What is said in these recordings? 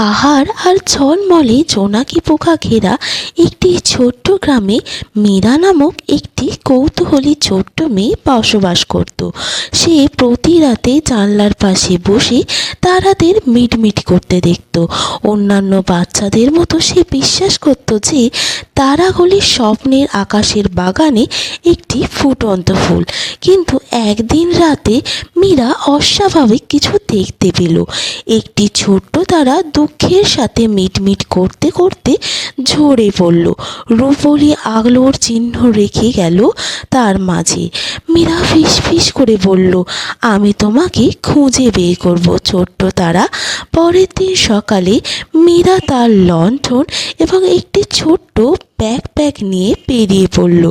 পাহাড় আর ঝলমলে জোনাকি পোকা ঘেরা একটি ছোট্ট গ্রামে মীরা নামক একটি কৌতূহলী ছোট্ট মেয়ে বসবাস করত। সে প্রতি রাতে জানলার পাশে বসে তারাদের মিটমিট করতে দেখত। অন্যান্য বাচ্চাদের মতো সে বিশ্বাস করত যে তারাগুলি স্বপ্নের আকাশের বাগানে একটি ফুটন্ত ফুল। কিন্তু একদিন রাতে মীরা অস্বাভাবিক কিছু দেখতে পেল। একটি ছোট্ট তারা দুঃখের সাথে মিটমিট করতে করতে ঝরে পড়ল। রূপলি আলোর চিহ্ন রেখে গেল তার মাঝে। মীরা ফিস ফিস করে বলল, আমি তোমাকে খুঁজে বের করব, ছোট্ট তারা। পরের দিন সকালে মীরা তার লণ্ঠন এবং একটি ছোট্ট ব্যাকপ্যাক নিয়ে বেরিয়ে পড়ল।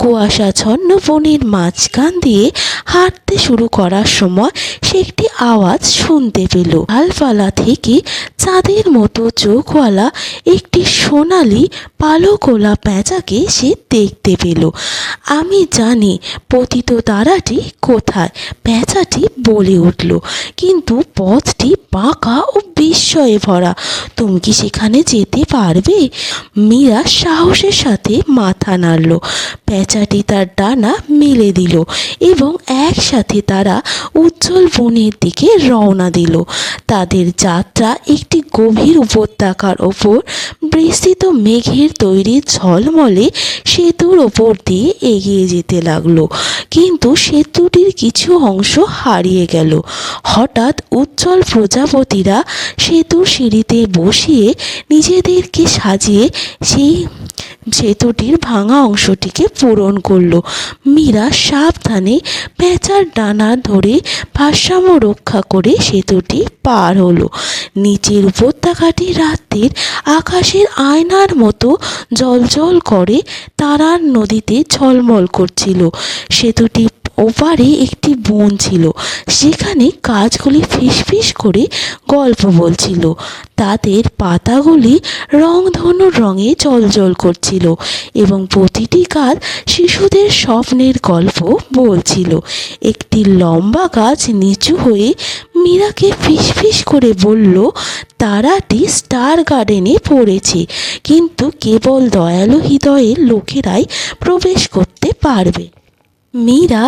কুয়াশাচ্ছন্ন বনের মাঝখান দিয়ে হাঁটতে শুরু করার সময় সে একটি আওয়াজ শুনতে পেল। ডালপালা থেকে চাঁদের মতো চোখওয়ালা একটি সোনালি পালকোলা প্যাঁচাকে সে দেখতে পেল। আমি জানি পতিত তারাটি কোথায় প্যাঁচাটি বলে উঠল, কিন্তু পথটি বাঁকা ও বিস্ময়ে ভরা। তুমি কি সেখানে যেতে পারবে? মীরা সাহসের সাথে মাথা নাড়ল। পেঁচাটি তার ডানা মেলে দিল এবং একসাথে তারা উজ্জ্বল বনের দিকে রওনা দিল। তাদের যাত্রা একটি গভীর উপত্যকার ওপর বিস্তৃত মেঘের তৈরি ঝলমলে সেতুর ওপর দিয়ে এগিয়ে যেতে লাগল। কিন্তু সেতুটির কিছু অংশ হারিয়ে গেল। হঠাৎ উজ্জ্বল প্রজাপতিরা সেতুর সিঁড়িতে বসিয়ে নিজেদেরকে সাজিয়ে সেই সেতুটির ভাঙা অংশটিকে পূরণ করল। মীরা সাবধানে পেঁচার ডানা ধরে ভারসাম্য রক্ষা করে সেতুটি পার হলো। নিচের উপত্যকাটি রাতের আকাশের আয়নার মতো জলজল করে তারার নদীতে ঝলমল করছিল। সেতুটি ওপারে একটি বন ছিল। সেখানে গাছগুলি ফিসফিস করে গল্প বলছিল। তাদের পাতাগুলি রংধনুর রঙে জলজল করছিল এবং প্রতিটি গাছ শিশুদের স্বপ্নের গল্প বলছিল। একটি লম্বা গাছ নিচু হয়ে মীরাকে ফিসফিস করে বলল, তারাটি স্টার গার্ডেনে পড়েছে, কিন্তু কেবল দয়ালু হৃদয়ের লোকেরাই প্রবেশ করতে পারবে। মীরা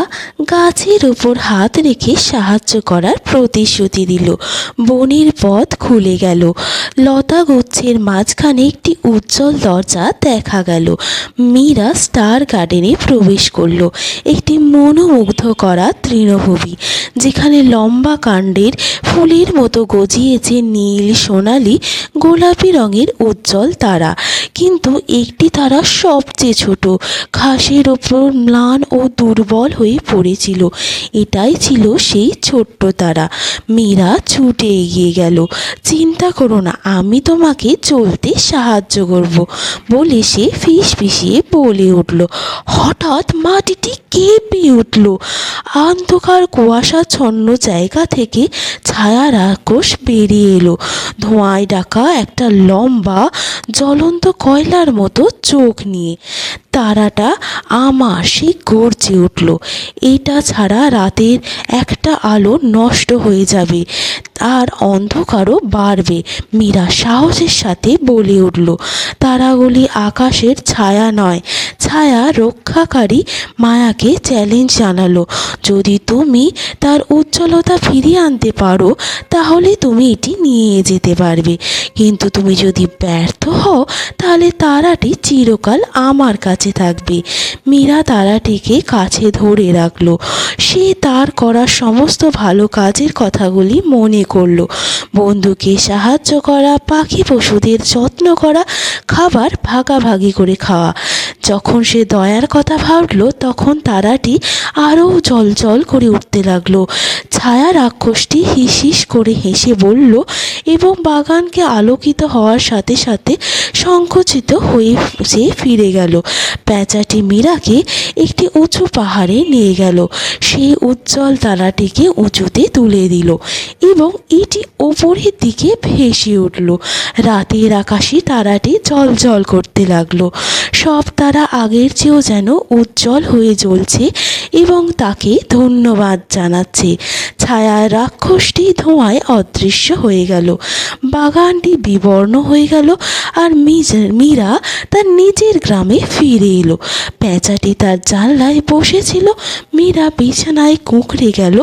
গাছের উপর হাত রেখে সাহায্য করার প্রতিশ্রুতি দিল। বনের পথ খুলে গেল। লতা গুচ্ছের মাঝখানে একটি উজ্জ্বল দরজা দেখা গেল। মীরা স্টার গার্ডেনে প্রবেশ করল। একটি মনোমুগ্ধ করা তৃণভূমি, যেখানে লম্বা কাণ্ডের ফুলের মতো গজিয়েছে নীল সোনালি গোলাপি রঙের উজ্জ্বল তারা। কিন্তু একটি তারা সবচেয়ে ছোট, ঘাসের ওপর ম্লান ও দুর্বল হয়ে পড়েছিল। এটাই ছিল সেই ছোট্ট তারা। মীরা ছুটে এগিয়ে গেল। চিন্তা করো না, আমি তোমাকে চলতে সাহায্য করব বলে সে ফিস ফিসিয়ে বলে উঠল। হঠাৎ মাটিটি কেঁপে উঠল। অন্ধকার কুয়াশাচ্ছন্ন জায়গা থেকে ছায়ার আকোষ বেরিয়ে এলো। ধোঁয়ায় ডাকা একটা লম্বা, জ্বলন্ত কয়লার মতো চোখ নিয়ে। তারাটা আমার সে গর্জে উঠল। এটা ছাড়া রাতের একটা আলো নষ্ট হয়ে যাবে আর অন্ধকারও বাড়বে, মীরা সাহসের সাথে বলে উঠল। তারাগুলি আকাশের ছায়া নয়, ছায়া রক্ষাকারী মায়াকে চ্যালেঞ্জ জানালো। যদি তুমি তার উজ্জ্বলতা ফিরিয়ে আনতে পারো, তাহলে তুমি এটি নিয়ে যেতে পারবে। কিন্তু তুমি যদি ব্যর্থ হও, তাহলে তারাটি চিরকাল আমার কাছে থাকবে। মীরা তারাটিকে কাছে ধরে রাখল। সে তার করা সমস্ত ভালো কাজের কথাগুলি মনে করল। বন্ধুকে সাহায্য করা, পাখি পশুদের যত্ন করা, খাবার ভাগাভাগি করে খাওয়া। যখন সে দয়ার কথা ভাবলো, তখন তারাটি আরও জল করে উঠতে লাগল। ছায়া রাক্ষসটি হিস হিস করে হেসে বলল, এবং বাগানকে আলোকিত হওয়ার সাথে সাথে সংকুচিত হয়ে সে ফিরে গেল। পেঁচাটি মীরাকে একটি উঁচু পাহাড়ে নিয়ে গেল। সেই উজ্জ্বল তারাটিকে উঁচুতে তুলে দিল এবং এটি ওপরের দিকে ভেসে উঠল। রাতের আকাশে তারাটি জল জল করতে লাগল। সব তারা আগের চেয়েও যেন উজ্জ্বল হয়ে জ্বলছে এবং তাকে ধন্যবাদ জানাচ্ছে। ছায়ার রাক্ষসটি ধোঁয়ায় অদৃশ্য হয়ে গেল। বাগানটি বিবর্ণ হয়ে গেল আর মীরা তার নিজের গ্রামে ফিরে এলো। পেঁচাটি তার জানলায় বসেছিল। মীরা বিছানায় কুঁকড়ে গেল।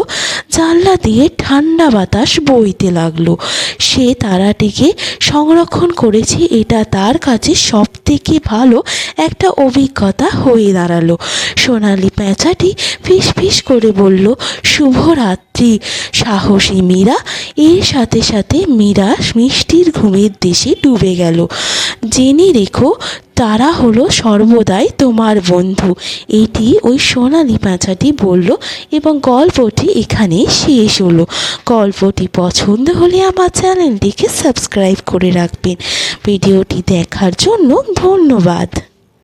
জানলা দিয়ে ঠান্ডা বাতাস বইতে লাগল। সে তারাটিকে সংরক্ষণ করেছে। এটা তার কাছে সব থেকে ভালো একটা অভিজ্ঞতা হয়ে দাঁড়াল। সোনালি পেঁচাটি ফিস ফিস করে বলল, শুভরাত্রি। সাহসী মীরা, এর সাথে সাথে মীরা মিষ্টির ঘুমের দেশে ডুবে গেল। জেনে রেখো, তারা হলো সর্বদাই তোমার বন্ধু। এটি ওই সোনালি পেঁচাটি বলল, এবং গল্পটি এখানে শেষ হলো। গল্পটি পছন্দ হলে আমার চ্যানেলটিকে সাবস্ক্রাইব করে রাখবেন। ভিডিওটি দেখার জন্য ধন্যবাদ।